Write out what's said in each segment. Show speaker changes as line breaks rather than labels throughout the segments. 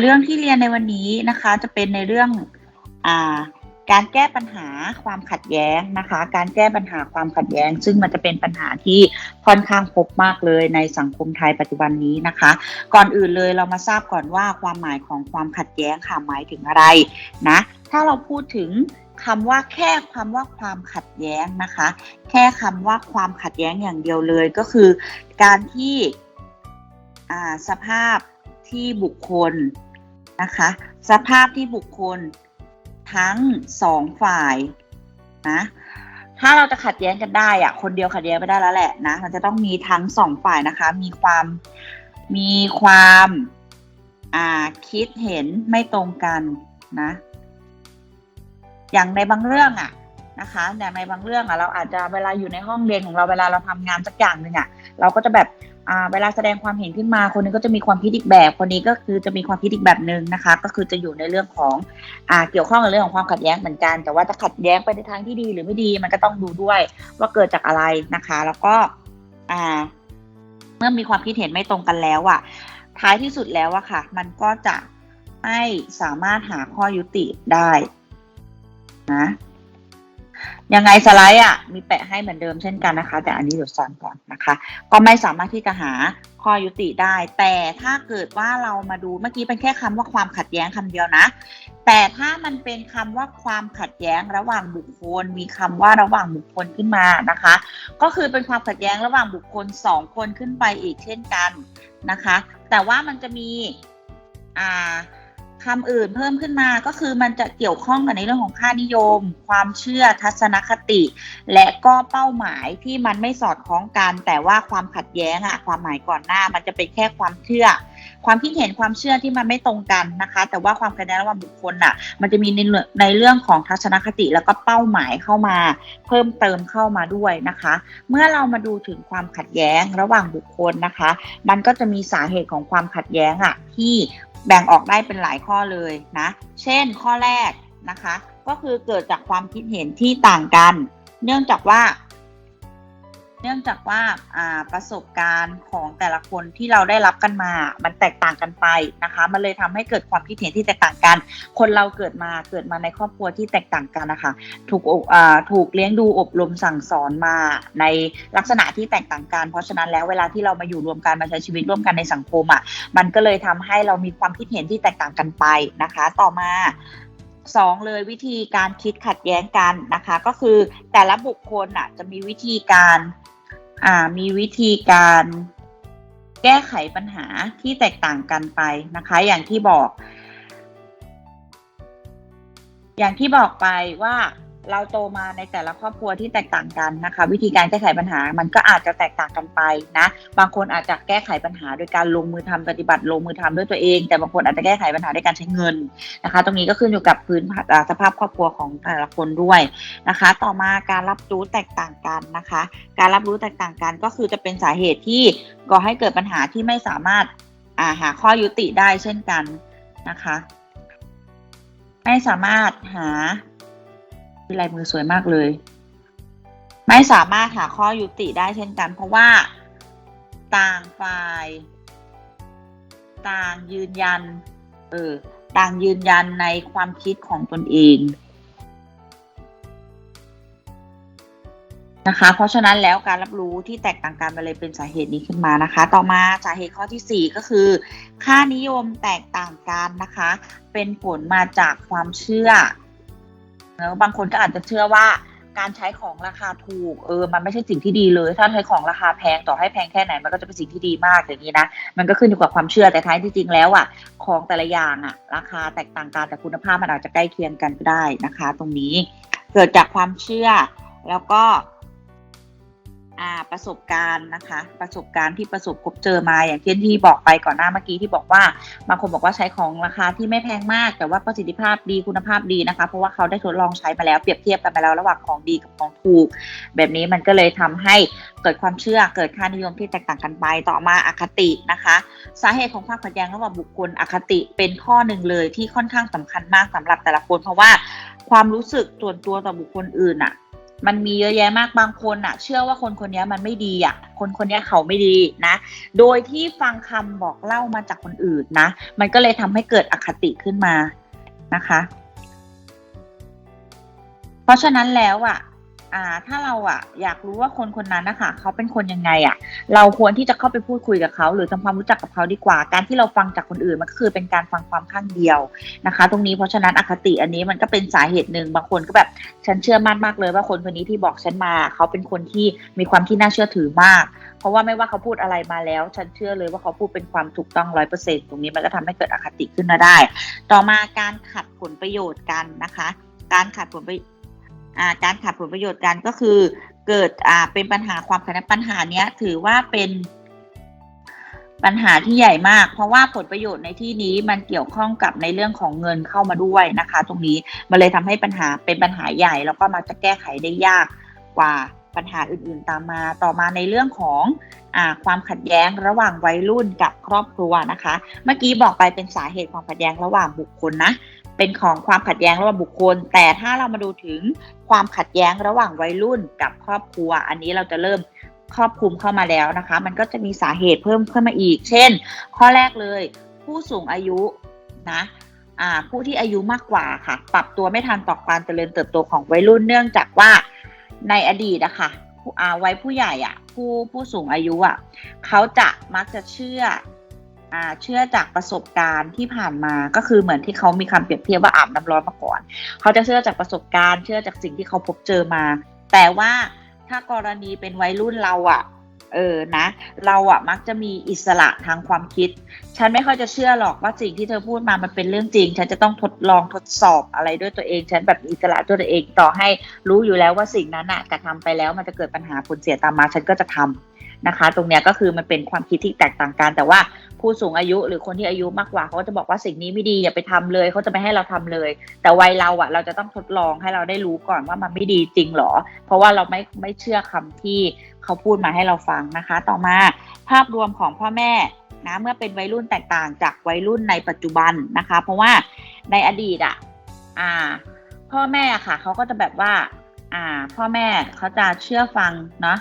เรื่องที่เรียนในวันนี้นะคะ จะเป็นในเรื่องอ่าการแก้ปัญหาความขัดแย้งนะคะ การแก้ปัญหาความขัดแย้ง ซึ่งมันจะเป็นปัญหาที่ค่อนข้างพบมากเลยในสังคมไทยปัจจุบันนี้นะคะ ก่อนอื่นเลยเรามาทราบก่อนว่าความหมายของความขัดแย้งค่ะหมายถึงอะไรนะ ถ้าเราพูดถึงคำว่าแค่คำว่าความขัดแย้งนะคะ แค่คำว่าความขัดแย้งอย่างเดียวเลยก็คือ การที่สภาพที่บุคคล นะคะ สภาพที่บุคคลทั้งสองฝ่ายนะถ้าเราจะขัดแย้งกันได้อะคนเดียวขัดแย้งไม่ได้แล้วแหละนะมันจะต้องมีทั้งสองฝ่ายนะคะ มีความมีความอ่าคิดเห็นไม่ตรงกันนะ อย่างในบางเรื่องอะนะคะ อย่างในบางเรื่องอะเราอาจจะเวลาอยู่ในห้องเรียนของเราเวลาเราทำงานสักอย่างหนึ่งอะเราก็จะแบบ เวลาแสดงความเห็นขึ้นมาคนนึงก็จะมีความคิดอีกแบบ คนนี้ก็คือจะมีความคิดอีกแบบหนึ่งนะคะ ก็คือจะอยู่ในเรื่องของอเกี่ยวข้องกับเรื่องของความขัดแย้งเหมือนกัน แต่ว่าจะขัดแย้งไปในทางที่ดีหรือไม่ดีมันก็ต้องดูด้วยว่าเกิดจากอะไรนะคะ แล้วก็เมื่อมีความคิดเห็นไม่ตรงกันแล้วอะท้ายที่สุดแล้วอะค่ะ มันก็จะไม่สามารถหาข้อยุติได้นะ ยังไงสไลด์อะมีแปะให้เหมือนเดิมเช่นกันนะคะ แต่อันนี้เดี๋ยวสอนก่อนนะคะ ก็ไม่สามารถที่จะหาข้อยุติได้ แต่ถ้าเกิดว่าเรามาดูเมื่อกี้เป็นแค่คำว่าความขัดแย้งคำเดียวนะ แต่ถ้ามันเป็นคำว่าความขัดแย้งระหว่างบุคคล มีคำว่าระหว่างบุคคลขึ้นมานะคะ ก็คือเป็นความขัดแย้งระหว่างบุคคลสองคนขึ้นไปอีกเช่นกันนะคะ แต่ว่ามันจะมีอ่า คำอื่นเพิ่มขึ้นมาก็คือมันจะเกี่ยวข้องกับในเรื่องของค่านิยม ความเชื่อทัศนคติ และก็เป้าหมายที่มันไม่สอดคล้องกัน แต่ว่าความขัดแย้งอะความหมายก่อนหน้ามันจะเป็นแค่ความเชื่อ ความคิดเห็นความเชื่อที่มันไม่ตรงกันนะคะ แต่ว่าความขัดแย้งระหว่างบุคคลน่ะมันจะมีในเรื่องในเรื่องของทัศนคติ แล้วก็เป้าหมายเข้ามา เพิ่มเติมเข้ามาด้วยนะคะ เมื่อเรามาดูถึงความขัดแย้งระหว่างบุคคลนะคะ มันก็จะมีสาเหตุของความขัดแย้งอะที่ แบ่งออกได้เป็นหลายข้อเลยนะ เช่นข้อแรกนะคะ ก็คือเกิดจากความคิดเห็นที่ต่างกัน เนื่องจากว่า เนื่องจากว่าประสบการณ์ของแต่ละคนที่เราได้รับกันมา มันแตกต่างกันไปนะคะ มันเลยทำให้เกิดความคิดเห็นที่แตกต่างกัน คนเราเกิดมาเกิดมาในครอบครัวที่แตกต่างกันนะคะ ถูกอบอ่าถูกเลี้ยงดูอบรมสั่งสอนมาในลักษณะที่แตกต่างกัน เพราะฉะนั้นแล้วเวลาที่เรามาอยู่รวมกันมาใช้ชีวิตร่วมกันในสังคมอะ มันก็เลยทำให้เรามีความคิดเห็นที่แตกต่างกันไปนะคะ ต่อมาสองเลยวิธีการคิดขัดแย้งกันนะคะ ก็คือแต่ละบุคคลอะจะมีวิธีการ อ่ามีวิธีการแก้ไขปัญหาที่แตกต่างกันไปนะคะ อย่างที่บอก อย่างที่บอกไปว่า เราโตมาในแต่ละครอบครัวที่แตกต่างกันนะคะ วิธีการแก้ไขปัญหามันก็อาจจะแตกต่างกันไปนะบางคนอาจจะแก้ไขปัญหาโดยการลงมือทำปฏิบัติลงมือทำด้วยตัวเอง แต่บางคนอาจจะแก้ไขปัญหาด้วยการใช้เงินนะคะ ตรงนี้ก็ขึ้นอยู่กับพื้นอ่าสภาพครอบครัวของแต่ละคนด้วยนะคะ ต่อมาการรับรู้แตกต่างกันนะคะ การรับรู้แตกต่างกันก็คือจะเป็นสาเหตุที่ก่อให้เกิดปัญหาที่ไม่สามารถาหาข้อยุติได้เช่นกันนะคะ ไม่สามารถหา ลายมือสวยมากเลย ไม่สามารถหาข้อยุติได้เช่นกัน เพราะว่าต่างฝ่าย ต่างยืนยัน เออ ต่างยืนยันในความคิดของตนเองนะคะ เพราะฉะนั้นแล้วการรับรู้ที่แตกต่างกันมันเลยเป็นสาเหตุนี้ขึ้นมานะคะ ต่อมาสาเหตุข้อที่ 4 ก็คือ ค่านิยมแตกต่างกันนะคะ เป็นผลมาจากความเชื่อ แล้วบางคนก็อาจจะเชื่อว่าการใช้ของราคาถูกเออมันไม่ใช่สิ่งที่ดีเลย ถ้าใช้ของราคาแพงต่อให้แพงแค่ไหนมันก็จะเป็นสิ่งที่ดีมากอย่างนี้นะมันก็ขึ้นอยู่กับความเชื่อแต่ท้ายที่จริงแล้วอะของแต่ละอย่างอะ ราคาแตกต่างกันแต่คุณภาพมันอาจจะใกล้เคียงกันก็ได้นะคะ ตรงนี้เกิดจากความเชื่อแล้วก็ ประสบการณ์นะคะ ประสบการณ์ที่ประสบพบเจอมาอย่างเช่นที่บอกไปก่อนหน้าเมื่อกี้ที่บอกว่าบางคนบอกว่าใช้ของราคาที่ไม่แพงมาก แต่ว่าประสิทธิภาพดีคุณภาพดีนะคะ เพราะว่าเขาได้ทดลองใช้มาแล้วเปรียบเทียบกันมาแล้วระหว่างของดีกับของถูก แบบนี้มันก็เลยทำให้เกิดความเชื่อเกิดค่านิยมที่แตกต่างกันไปต่อมาอคตินะคะ สาเหตุของความขัดแย้งระหว่างบุคคลอคติเป็นข้อหนึ่งเลยที่ค่อนข้างสำคัญมากสำหรับแต่ละคน เพราะว่าความรู้สึกส่วนตัวต่อบุคคลอื่นอะ มันมีเยอะแยะมากบางคนอะเชื่อว่าคนคนนี้มันไม่ดีอะคนคนนี้เขาไม่ดีนะ โดยที่ฟังคำบอกเล่ามาจากคนอื่นนะ มันก็เลยทำให้เกิดอคติขึ้นมานะคะ เพราะฉะนั้นแล้วอะ อ่าถ้าเราอะอยากรู้ว่าคนคนนั้นนะคะเขาเป็นคนยังไงอะ เราควรที่จะเข้าไปพูดคุยกับเขา หรือทำความรู้จักกับเขาดีกว่า การที่เราฟังจากคนอื่นมันก็คือเป็นการฟังความข้างเดียวนะคะ ตรงนี้เพราะฉะนั้นอคติอันนี้มันก็เป็นสาเหตุหนึ่งบางคนก็แบบฉันเชื่อมั่นมากเลยว่าคนคนนี้ที่บอกฉันมา เขาเป็นคนที่มีความที่น่าเชื่อถือมาก เพราะว่าไม่ว่าเขาพูดอะไรมาแล้ว ฉันเชื่อเลยว่าเขาพูดเป็นความถูกต้องร้อยเปอร์เซ็นตรงนี้มันก็ทำให้เกิดอคติขึ้นมาได้ ต่อมาการขัดผลประโยชน์กันนะคะ การขัดผลประ การขัดผลประโยชน์กันก็คือ เกิดเป็นปัญหาความขัดแย้งปัญหาเนี้ยถือว่าเป็นปัญหาที่ใหญ่มาก เพราะว่าผลประโยชน์ในที่นี้มันเกี่ยวข้องกับในเรื่องของเงินเข้ามาด้วยนะคะ ตรงนี้มันเลยทำให้ปัญหาเป็นปัญหาใหญ่ แล้วก็มักจะแก้ไขได้ยากกว่าปัญหาอื่นๆตามมา ต่อมาในเรื่องของอความขัดแย้งระหว่างวัยรุ่นกับครอบครัวนะคะ เมื่อกี้บอกไปเป็นสาเหตุความขัดแย้งระหว่างบุคคลนะ เป็นของความขัดแย้งระหว่างบุคคล แต่ถ้าเรามาดูถึงความขัดแย้งระหว่างวัยรุ่นกับครอบครัว อันนี้เราจะเริ่มครอบคลุมเข้ามาแล้วนะคะ มันก็จะมีสาเหตุเพิ่มขึ้นมาอีก เช่น ข้อแรกเลย ผู้สูงอายุนะผู้ที่อายุมากกว่าค่ะ ปรับตัวไม่ทันต่อการเจริญเติบโตของวัยรุ่นเนื่องจากว่าในอดีตอะค่ะผู้อาวัยผู้ใหญ่อะผู้ผู้สูงอายุอะเขาจะมักจะเชื่อ เชื่อจากประสบการณ์ที่ผ่านมาก็คือเหมือนที่เขามีคำเปรียบเทียบว่าอาบน้ำร้อนมาก่อน เขาจะเชื่อจากประสบการณ์ เชื่อจากสิ่งที่เขาพบเจอมา แต่ว่าถ้ากรณีเป็นวัยรุ่นเราอะ่ะเออนะ เราอะ่ะมักจะมีอิสระทางความคิด ฉันไม่ค่อยจะเชื่อหรอกว่าสิ่งที่เธอพูดมามันเป็นเรื่องจริง ฉันจะต้องทดลองทดสอบอะไรด้วยตัวเอง ฉันแบบอิสระตัวเองต่อให้รู้อยู่แล้วว่าสิ่งนั้นอะกระทำไปแล้วมันจะเกิดปัญหาผลเสียตามมา ฉันก็จะทำนะคะ ตรงเนี้ยก็คือมันเป็นความคิดที่แตกต่างกัน แต่ว่า ผู้สูงอายุ หรือคนที่อายุมากกว่าเขาก็จะบอกว่าสิ่งนี้ไม่ดีอย่าไปทำเลยเขาจะไม่ให้เราทำเลย แต่วัยเราอะเราจะต้องทดลองให้เราได้รู้ก่อนว่ามันไม่ดีจริงหรอ เพราะว่าเราไม่ไม่เชื่อคำที่เขาพูดมาให้เราฟังนะคะ ต่อมาภาพรวมของพ่อแม่นะเมื่อเป็นวัยรุ่นแตกต่างจากวัยรุ่นในปัจจุบันนะคะ เพราะว่าในอดีตอะอ่า พ่อแม่ค่ะเขาก็จะแบบว่า อ่า พ่อแม่เขาจะเชื่อฟังเนาะ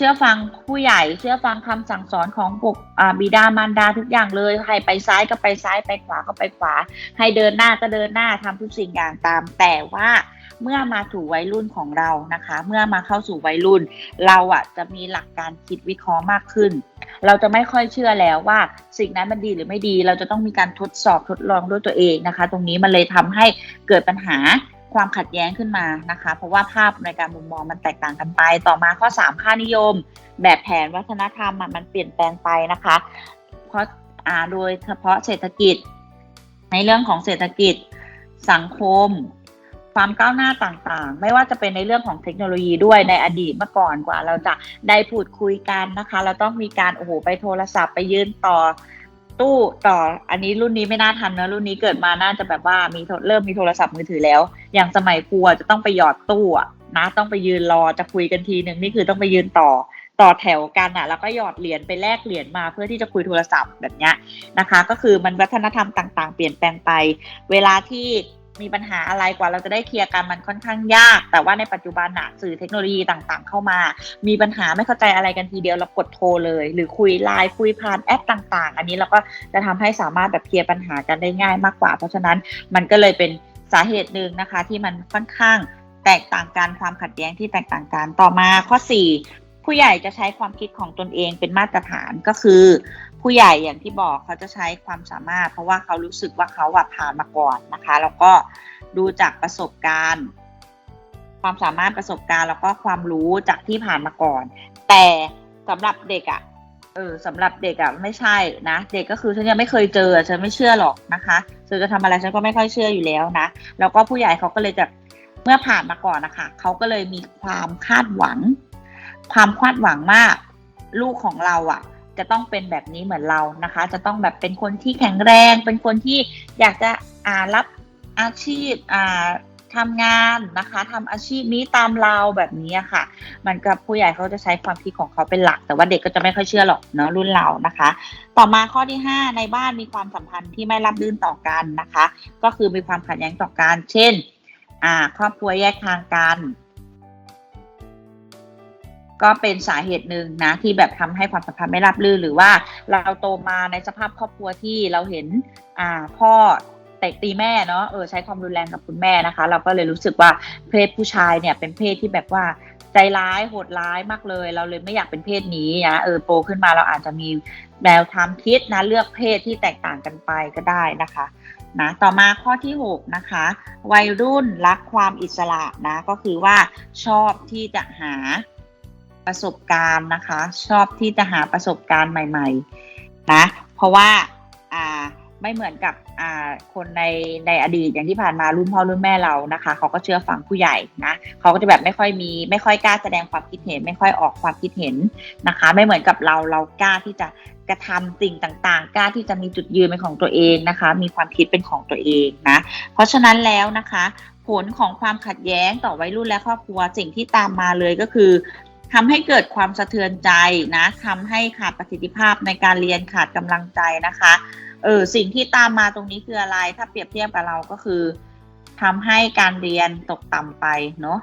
เชื่อฟังผู้ใหญ่ เชื่อฟังคำสั่งสอนของปกบิดามารดาทุกอย่างเลย ให้ไปซ้ายก็ไปซ้ายไปขวาก็ไปขวา ให้เดินหน้าก็เดินหน้าทำทุกสิ่งอย่างตาม แต่ว่าเมื่อมาถูวัยรุ่นของเรานะคะ เมื่อมาเข้าสู่วัยรุ่น เราอะจะมีหลักการคิดวิเคราะห์มากขึ้น เราจะไม่ค่อยเชื่อแล้วว่า สิ่งนั้นมันดีหรือไม่ดี เราจะต้องมีการทดสอบทดลองด้วยตัวเองนะคะ ตรงนี้มันเลยทำให้เกิดปัญหา ความขัดแย้งขึ้นมานะคะ เพราะว่าภาพในการมุมมองมันแตกต่างกันไป ต่อมาข้อ 3 ค่านิยม แบบแผนวัฒนธรรมมันเปลี่ยนแปลงไปนะคะ เพราะโดยเฉพาะเศรษฐกิจ ในเรื่องของเศรษฐกิจสังคม ความก้าวหน้าต่างๆ ไม่ว่าจะเป็นในเรื่องของเทคโนโลยีด้วยในอดีตเมื่อก่อนกว่า เราจะได้พูดคุยกันนะคะ เราต้องมีการโอ้โหไปโทรศัพท์ไปยืนต่อ ตู้ต่อ อันนี้รุ่นนี้ไม่น่าทันนะรุ่นนี้เกิดมาน่าจะแบบว่ามีเริ่มมีโทรศัพท์มือถือแล้ว อย่างสมัยครูจะต้องไปหยอดตู้อะนะต้องไปยืนรอจะคุยกันทีหนึ่งนี่คือต้องไปยืนต่อต่อแถวกันอะแล้วก็หยอดเหรียญไปแลกเหรียญมาเพื่อที่จะคุยโทรศัพท์แบบเนี้ยนะคะ ก็คือมันวัฒนธรรมต่าง ๆ เปลี่ยนแปลงไป เวลาที่ มีปัญหาอะไรกว่าเราจะได้เคลียร์กันมันค่อนข้างยาก แต่ว่าในปัจจุบันอะสื่อเทคโนโลยีต่างๆ เข้ามา มีปัญหาไม่เข้าใจอะไรกันทีเดียวเรากดโทรเลย หรือคุยไลน์คุยผ่านแอปต่างๆ อันนี้เราก็จะทำให้สามารถแบบเคลียร์ปัญหากันได้ง่ายมากกว่า เพราะฉะนั้นมันก็เลยเป็นสาเหตุหนึ่งนะคะ ที่มันค่อนข้างแตกต่างกันความขัดแย้งที่แตกต่างกันต่อมาข้อ 4 ผู้ใหญ่จะใช้ความคิดของตนเองเป็นมาตรฐานก็คือ ผู้ใหญ่อย่างที่บอกเขาจะใช้ความสามารถ เพราะว่าเขารู้สึกว่าเขาอะผ่านมาก่อนนะคะ แล้วก็ดูจากประสบการณ์ ความสามารถประสบการณ์ แล้วก็ความรู้จากที่ผ่านมาก่อน แต่สำหรับเด็กอะ่ะเออสำหรับเด็กอะ่ะไม่ใช่นะ เด็กก็คือฉันยังไม่เคยเจอฉันไม่เชื่อหรอกนะคะเธอจะทำอะไรฉันก็ไม่ค่อยเชื่ออยู่แล้วนะแล้วก็ผู้ใหญ่เขาก็เลยจะเมื่อผ่านมาก่อนนะคะเขาก็เลยมีความคาดหวัง ความคาดหวังมากลูกของเราอะ่ะ จะต้องเป็นแบบนี้เหมือนเรานะคะ จะต้องแบบเป็นคนที่แข็งแรง เป็นคนที่อยากจะอ่ารับอาชีพอ่าทำงานนะคะทำอาชีพนี้ตามเราแบบนี้ค่ะ มันกับผู้ใหญ่เขาจะใช้ความคิดของเขาเป็นหลัก แต่ว่าเด็กก็จะไม่ค่อยเชื่อหรอกเนาะรุ่นเรานะคะ ต่อมาข้อที่ 5 ในบ้านมีความสัมพันธ์ที่ไม่รับรื่นต่อกันนะคะ ก็คือมีความขัดแย้งต่อกันเช่น อ่า ครอบครัวแยกทางกัน ก็เป็นสาเหตุหนึ่งนะที่แบบทำให้ความสัมพันธ์ไม่ราบรื่นหรือว่าเราโตมาในสภาพครอบครัวที่เราเห็นอ่าพ่อเตะตีแม่เนาะเออใช้ความรุนแรงกับคุณแม่นะคะ เราก็เลยรู้สึกว่าเพศผู้ชายเนี่ยเป็นเพศที่แบบว่าใจร้ายโหดร้ายมากเลย เราเลยไม่อยากเป็นเพศนี้นะเออโตขึ้นมาเราอาจจะมีแนวทางคิดนะเลือกเพศที่แตกต่างกันไปก็ได้นะคะนะต่อมาข้อที่ 6 นะคะ วัยรุ่นรักความอิสระนะก็คือว่าชอบที่จะหา ประสบการณ์นะคะ ชอบที่จะหาประสบการณ์ใหม่ๆนะเพราะว่าอ่าไม่เหมือนกับอ่าคนในในอดีตอย่างที่ผ่านมารุ่นพ่อรุ่นแม่เรานะคะ เขาก็เชื่อฟังผู้ใหญ่นะเขาก็จะแบบไม่ค่อยมี ไม่ค่อยกล้าแสดงความคิดเห็น ไม่ค่อยออกความคิดเห็นนะคะ ไม่เหมือนกับเราเรากล้าที่จะกระทำสิ่งต่างๆ กล้าที่จะมีจุดยืนเป็นของตัวเองนะคะ มีความคิดเป็นของตัวเองนะ เพราะฉะนั้นแล้วนะคะ ผลของความขัดแย้งต่อวัยรุ่นและครอบครัวสิ่งที่ตามมาเลยก็คือ ทำให้เกิดความสะเทือนใจนะทำให้ขาดประสิทธิภาพในการเรียนขาดกำลังใจนะคะ เออสิ่งที่ตามมาตรงนี้คืออะไร ถ้าเปรียบเทียบกับเราก็คือทำให้การเรียนตกต่ำไปเนาะ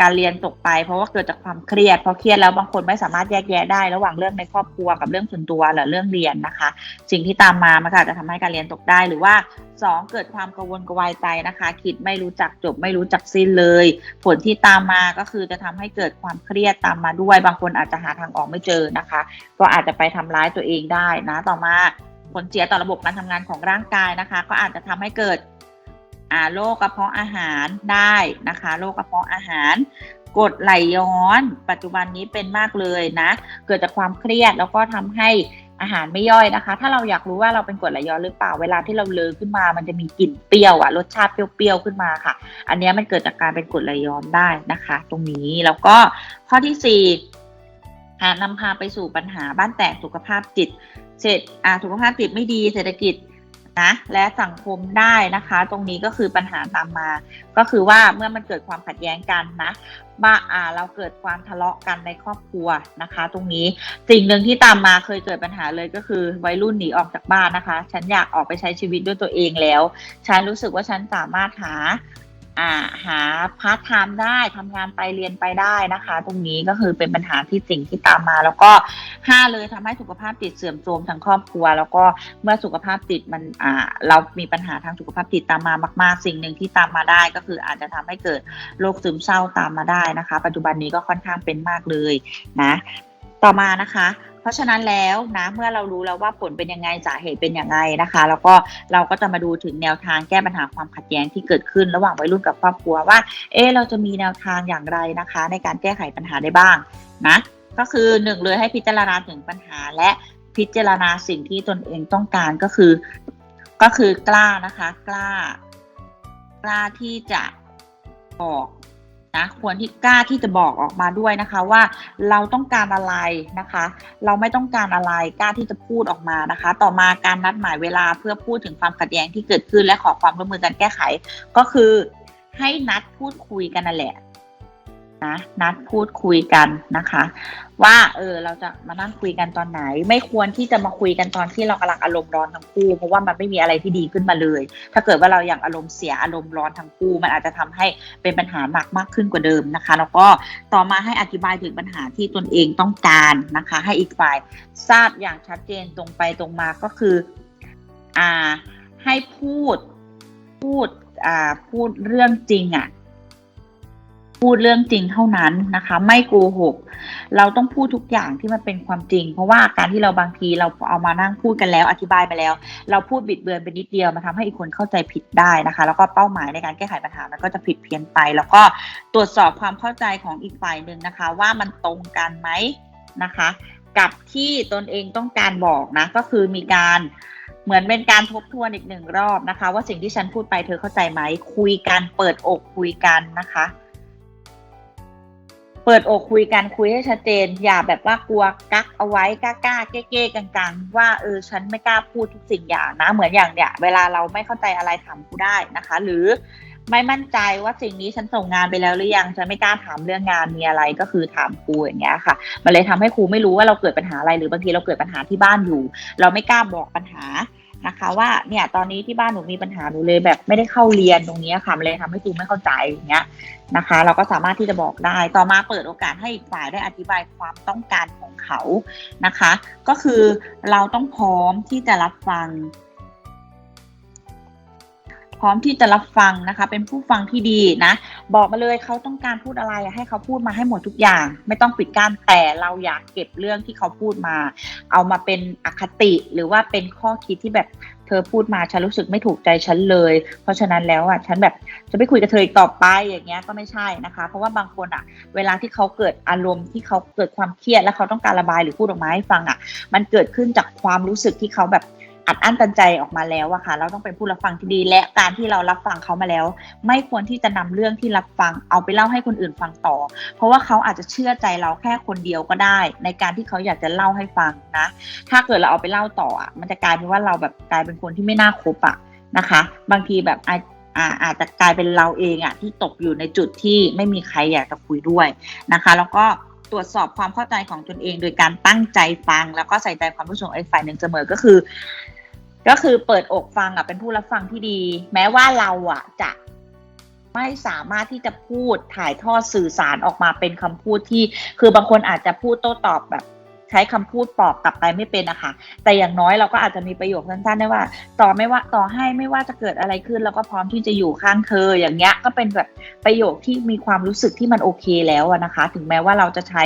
การเรียนตกไป เพราะว่าเกิดจากความเครียดพอเครียดแล้วบางคนไม่สามารถแยกแยะได้ระหว่างเรื่องในครอบครัวกับเรื่องส่วนตัวหรือเรื่องเรียนนะคะ สิ่งที่ตามมามันก็อาจจะทำให้การเรียนตกได้หรือว่าสองเกิดความกังวลกระวายใจนะคะ คิดไม่รู้จักจบไม่รู้จักสิ้นเลย ผลที่ตามมาก็คือจะทำให้เกิดความเครียดตามมาด้วย บางคนอาจจะหาทางออกไม่เจอนะคะ ก็อาจจะไปทำร้ายตัวเองได้นะ ต่อมาผลเสียต่อระบบการทำงานของร่างกายนะคะ ก็อาจจะทำให้เกิด โรคกระเพาะอาหารได้นะคะโรคกระเพาะอาหารกดไหลย้อน ปัจจุบันนี้เป็นมากเลยนะ เกิดจากความเครียดแล้วก็ทำให้อาหารไม่ย่อยนะคะ ถ้าเราอยากรู้ว่าเราเป็นกรดไหลย้อนหรือเปล่าเวลาที่เราเลอขึ้นมา มันจะมีกลิ่นเปรี้ยวอะรสชาติเปรี้ยวๆขึ้นมาค่ะ อันนี้มันเกิดจากการเป็นกรดไหลย้อนได้นะคะ ตรงนี้แล้วก็ข้อที่สี่หานำพาไปสู่ปัญหาบ้านแตกสุขภาพจิต เสร็จอ่าสุขภาพจิตไม่ดีเศรษฐกิจ นะและสังคมได้นะคะ ตรงนี้ก็คือปัญหาตามมา ก็คือว่าเมื่อมันเกิดความขัดแย้งกันนะบ้าอ่าเราเกิดความทะเลาะกันในครอบครัวนะคะ ตรงนี้สิ่งหนึ่งที่ตามมาเคยเกิดปัญหาเลยก็คือวัยรุ่นหนีออกจากบ้านนะคะ ฉันอยากออกไปใช้ชีวิตด้วยตัวเองแล้ว ฉันรู้สึกว่าฉันสามารถหา อ่าหาพาร์ทไทม์ได้ทำงานไปเรียนไปได้นะคะ ตรงนี้ก็คือเป็นปัญหาที่สิ่งที่ตามมา แล้วก็ห้าเลยทำให้สุขภาพจิตเสื่อมโทรมทั้งครอบครัว แล้วก็เมื่อสุขภาพจิตมันอ่าเรามีปัญหาทางสุขภาพจิตตามมามาก ๆ สิ่งหนึ่งที่ตามมาได้ก็คืออาจจะทำให้เกิดโรคซึมเศร้าตามมาได้นะคะ ปัจจุบันนี้ก็ค่อนข้างเป็นมากเลยนะ ต่อมานะคะ เพราะฉะนั้นแล้วนะเมื่อเรารู้แล้วว่าผลเป็นยังไงสาเหตุเป็นยังไงนะคะ แล้วก็เราก็จะมาดูถึงแนวทางแก้ปัญหาความขัดแย้งที่เกิดขึ้น ระหว่างวัยรุ่นกับครอบครัวว่า เออเราจะมีแนวทางอย่างไรนะคะ ในการแก้ไขปัญหาได้บ้างนะก็คือหนึ่งเลยให้พิจารณาถึงปัญหาและพิจารณาสิ่งที่ตนเองต้องการก็คือ ก็คือกล้านะคะ กล้า กล้าที่จะบอก นะควรที่กล้าที่จะบอกออกมาด้วยนะคะว่าเราต้องการอะไรนะคะ เราไม่ต้องการอะไรกล้าที่จะพูดออกมานะคะ ต่อมาการนัดหมายเวลาเพื่อพูดถึงความขัดแย้งที่เกิดขึ้นและขอความร่วมมือกันแก้ไข ก็คือให้นัดพูดคุยกันนั่นแหละ นะนัดพูดคุยกันนะคะ ว่าเออเราจะมานั่งคุยกันตอนไหน ไม่ควรที่จะมาคุยกันตอนที่เรากำลังอารมณ์ร้อนทั้งคู่ เพราะว่ามันไม่มีอะไรที่ดีขึ้นมาเลย ถ้าเกิดว่าเราอย่างอารมณ์เสียอารมณ์ร้อนทั้งคู่ มันอาจจะทำให้เป็นปัญหาหนักมากขึ้นกว่าเดิมนะคะ แล้วก็ต่อมาให้อธิบายถึงปัญหาที่ตนเองต้องการนะคะ ให้อีกฝ่ายทราบอย่างชัดเจนตรงไปตรงมาก็คืออ่าให้พูดพูดอ่าพูดเรื่องจริงอะ่ะ พูดเรื่องจริงเท่านั้นนะคะ ไม่โกหก เราต้องพูดทุกอย่างที่มันเป็นความจริง เพราะว่าการที่เราบางทีเราเอามานั่งพูดกันแล้ว อธิบายไปแล้ว เราพูดบิดเบือนไปนิดเดียวมันทำให้อีกคนเข้าใจผิดได้นะคะ แล้วก็เป้าหมายในการแก้ไขปัญหามันก็จะผิดเพี้ยนไป แล้วก็ตรวจสอบความเข้าใจของอีกฝ่ายหนึ่งนะคะ ว่ามันตรงกันไหมนะคะ กับที่ตนเองต้องการบอกนะก็คือมีการเหมือนเป็นการทบทวนอีกหนึ่งรอบนะคะ ว่าสิ่งที่ฉันพูดไปเธอเข้าใจไหมคุยกันเปิดอกคุยกันนะคะ เปิดอกคุยกันคุยให้ชัดเจน อย่าแบบว่ากลัวกักเอาไว้กล้ากล้าเก้เก้กังๆว่าเออฉันไม่กล้าพูดทุกสิ่งอย่างนะ เหมือนอย่างเนี้ยเวลาเราไม่เข้าใจอะไรถามกูได้นะคะ หรือไม่มั่นใจว่าสิ่งนี้ฉันส่งงานไปแล้วหรือยังฉันไม่กล้าถามเรื่องงานมีอะไรก็คือถามครูอย่างเงี้ยค่ะ มันเลยทำให้ครูไม่รู้ว่าเราเกิดปัญหาอะไรหรือบางทีเราเกิดปัญหาที่บ้านอยู่ เราไม่กล้าบอกปัญหา นะคะ ว่าเนี่ยตอนนี้ที่บ้านหนูมีปัญหาหนูเลยแบบไม่ได้เข้าเรียนตรงนี้ค่ะเลยทำให้ตูไม่เข้าใจอย่างเงี้ยนะคะ เราก็สามารถที่จะบอกได้ต่อมาเปิดโอกาสให้อีกฝ่ายได้อธิบายความต้องการของเขานะคะ ก็คือเราต้องพร้อมที่จะรับฟัง ร้อมที่จะรับฟังนะคะ เป็นผู้ฟังที่ดีนะ บอกมาเลยเขาต้องการพูดอะไรให้เขาพูดมาให้หมดทุกอย่าง ไม่ต้องปิดกั้นแต่เราอยากเก็บเรื่องที่เขาพูดมา เอามาเป็นอคติหรือว่าเป็นข้อคิดที่แบบเธอพูดมาฉันรู้สึกไม่ถูกใจฉันเลย เพราะฉะนั้นแล้วอะฉันแบบจะไม่คุยกับเธออีกต่อไปอย่างเงี้ยก็ไม่ใช่นะคะ เพราะว่าบางคนอะ เวลาที่เขาเกิดอารมณ์ที่เขาเกิดความเครียด แล้วเขาต้องการระบายหรือพูดออกมาให้ฟังอะ มันเกิดขึ้นจากความรู้สึกที่เขาแบบ อัดอั้นตันใจออกมาแล้วอะค่ะ เราต้องเป็นผู้รับฟังที่ดี และการที่เรารับฟังเขามาแล้ว ไม่ควรที่จะนำเรื่องที่รับฟังเอาไปเล่าให้คนอื่นฟังต่อ เพราะว่าเขาอาจจะเชื่อใจเราแค่คนเดียวก็ได้ ในการที่เขาอยากจะเล่าให้ฟังนะ ถ้าเกิดเราเอาไปเล่าต่ออะมันจะกลายเป็นว่าเราแบบกลายเป็นคนที่ไม่น่าคบอะนะคะ บางทีแบบอาอาจจะกลายเป็นเราเองอะที่ตกอยู่ในจุดที่ไม่มีใครอยากจะคุยด้วยนะคะ แล้วก็ รวจสอบความเข้าใจของตนเอง โดยการตั้งใจฟัง แล้วก็ใส่ใจความรู้สึกของอีกฝ่ายหนึ่งเสมอก็คือ ก็คือเปิดอกฟังอะเป็นผู้รับฟังที่ดี แม้ว่าเราอะจะไม่สามารถที่จะพูดถ่ายทอดสื่อสารออกมาเป็นคำพูดที่ คือบางคนอาจจะพูดโต้ตอบแบบ ใช้คำพูดปอบกลับไปไม่เป็นนะคะแต่อย่างน้อยเราก็อาจจะมีประโยคสั้นๆได้ว่า ต่อไม่ว่าต่อให้ไม่ว่าจะเกิดอะไรขึ้นเราก็พร้อมที่จะอยู่ข้างเธออย่างเงี้ยก็เป็นแบบประโยคที่มีความรู้สึกที่มันโอเคแล้วนะคะ ถึงแม้ว่าเราจะใช้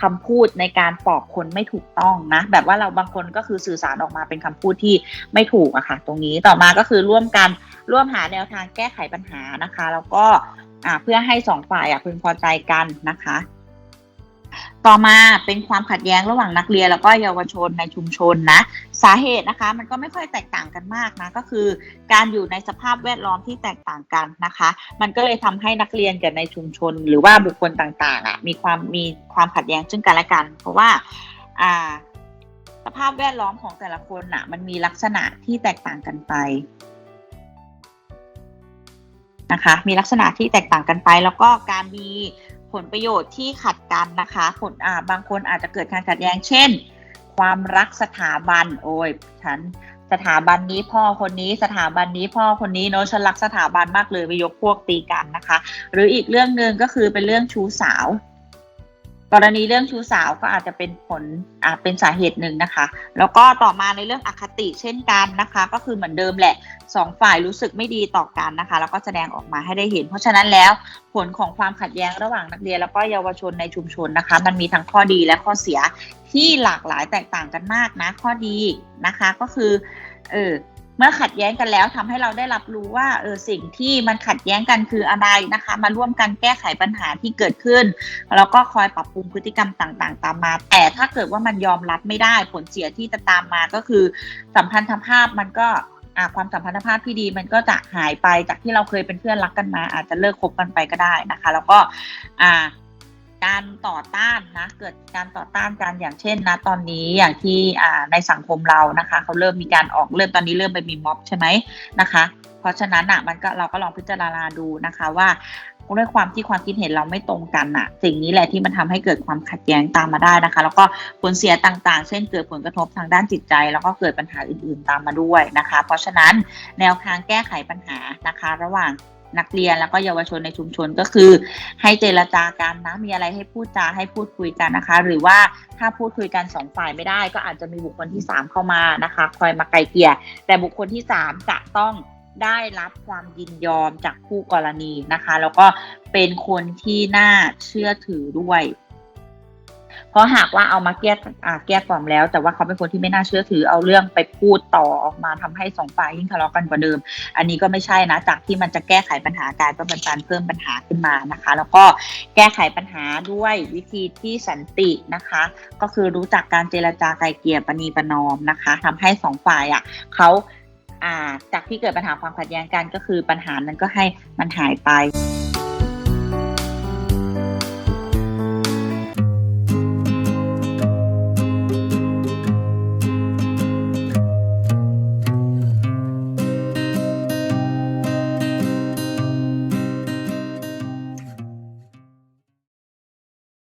คำพูดในการปลอบคนไม่ถูกต้องนะแบบว่าเราบางคนก็คือสื่อสารออกมาเป็นคำพูดที่ไม่ถูกอะค่ะ ตรงนี้ต่อมาก็คือร่วมกันร่วมหาแนวทางแก้ไขปัญหานะคะ แล้วก็เพื่อให้สองฝ่ายพึงพอใจกันนะคะ ต่อมาเป็นความขัดแย้งระหว่างนักเรียนแล้วก็เยาวชนในชุมชนนะ สาเหตุนะคะ มันก็ไม่ค่อยแตกต่างกันมากนะ ก็คือการอยู่ในสภาพแวดล้อมที่แตกต่างกันนะคะ มันก็เลยทำให้นักเรียนกับในชุมชน หรือว่าบุคคลต่างๆอะมีความมีความขัดแย้งซึ่งกันและกัน เพราะว่าอ่าสภาพแวดล้อมของแต่ละคนน่ะ มันมีลักษณะที่แตกต่างกันไปนะคะมีลักษณะที่แตกต่างกันไป แล้วก็การมี ผลประโยชน์ที่ขัดกันนะคะผลอ่าบางคนอาจจะเกิดการขัดแย้งเช่น ความรักสถาบันโอ้ยฉันสถาบันนี้พ่อคนนี้สถาบันนี้พ่อคนนี้เนอะฉันรักสถาบันมากเลยไปยกพวกตีกันนะคะ หรืออีกเรื่องหนึ่งก็คือเป็นเรื่องชู้สาว กรณีเรื่องชู้สาวก็อาจจะเป็นผลอ่าเป็นสาเหตุหนึ่งนะคะ แล้วก็ต่อมาในเรื่องอคติเช่นกันนะคะ ก็คือเหมือนเดิมแหละสองฝ่ายรู้สึกไม่ดีต่อกันนะคะ แล้วก็แสดงออกมาให้ได้เห็น เพราะฉะนั้นแล้วผลของความขัดแย้งระหว่างนักเรียน แล้วก็เยาวชนในชุมชนนะคะ มันมีทั้งข้อดีและข้อเสียที่หลากหลายแตกต่างกันมากนะ ข้อดีนะคะก็คือเออ เมื่อขัดแย้งกันแล้วทำให้เราได้รับรู้ว่าเออสิ่งที่มันขัดแย้งกันคืออะไรนะคะ มาร่วมกันแก้ไขปัญหาที่เกิดขึ้น แล้วก็คอยปรับปรุงพฤติกรรมต่างๆ ตามมา แต่ถ้าเกิดว่ามันยอมรับไม่ได้ผลเสียที่จะตามมาก็คือสัมพันธภาพมันก็ความสัมพันธภาพที่ดีมันก็จะหายไปจากที่เราเคยเป็นเพื่อนรักกันมา อาจจะเลิกคบกันไปก็ได้นะคะ แล้วก็อ่า การต่อต้านนะเกิดการต่อต้านกันอย่างเช่นนะตอนนี้อย่างที่ในสังคมเรานะคะเขาเริ่มมีการออกเริ่มตอนนี้เริ่มไปมีม็อบใช่ไหมนะคะ เพราะฉะนั้นอะมันก็เราก็ลองพิจารณาดูนะคะว่าด้วยความที่ความคิดเห็นเราไม่ตรงกันอะ สิ่งนี้แหละที่มันทำให้เกิดความขัดแย้งตามมาได้นะคะ แล้วก็ผลเสียต่างๆ เช่นเกิดผลกระทบทางด้านจิตใจ แล้วก็เกิดปัญหาอื่นๆตามมาด้วยนะคะ เพราะฉะนั้นแนวทางแก้ไขปัญหานะคะ ระหว่าง นักเรียนแล้วก็เยาวชนในชุมชนก็คือ ให้เจรจากันนะมีอะไรให้พูดจาให้พูดคุยกันนะคะ หรือว่าถ้าพูดคุยกันสองฝ่ายไม่ได้ ก็อาจจะมีบุคคลที่สามเข้ามานะคะ คอยมาไกลเกลี่ยแต่บุคคลที่สามจะต้องได้รับความยินยอมจากผู้กรณีนะคะ แล้วก็เป็นคนที่น่าเชื่อถือด้วย เพราะหากว่าเอามาแก้แก้กล่อมแล้ว แต่ว่าเขาเป็นคนที่ไม่น่าเชื่อถือเอาเรื่องไปพูดต่อออกมาทำให้สองฝ่ายยิ่งทะเลาะกันกว่าเดิม อันนี้ก็ไม่ใช่นะ จากที่มันจะแก้ไขปัญหากลายเป็นการเพิ่มปัญหาขึ้นมานะคะ แล้วก็แก้ไขปัญหาด้วยวิธีที่สันตินะคะ ก็คือรู้จักการเจรจาไกลเกลี่ยปณีประนอมนะคะทำให้สองฝ่ายอะเขาจากที่เกิดปัญหาความขัดแย้งกันก็คือปัญหานั้นก็ให้มันหายไป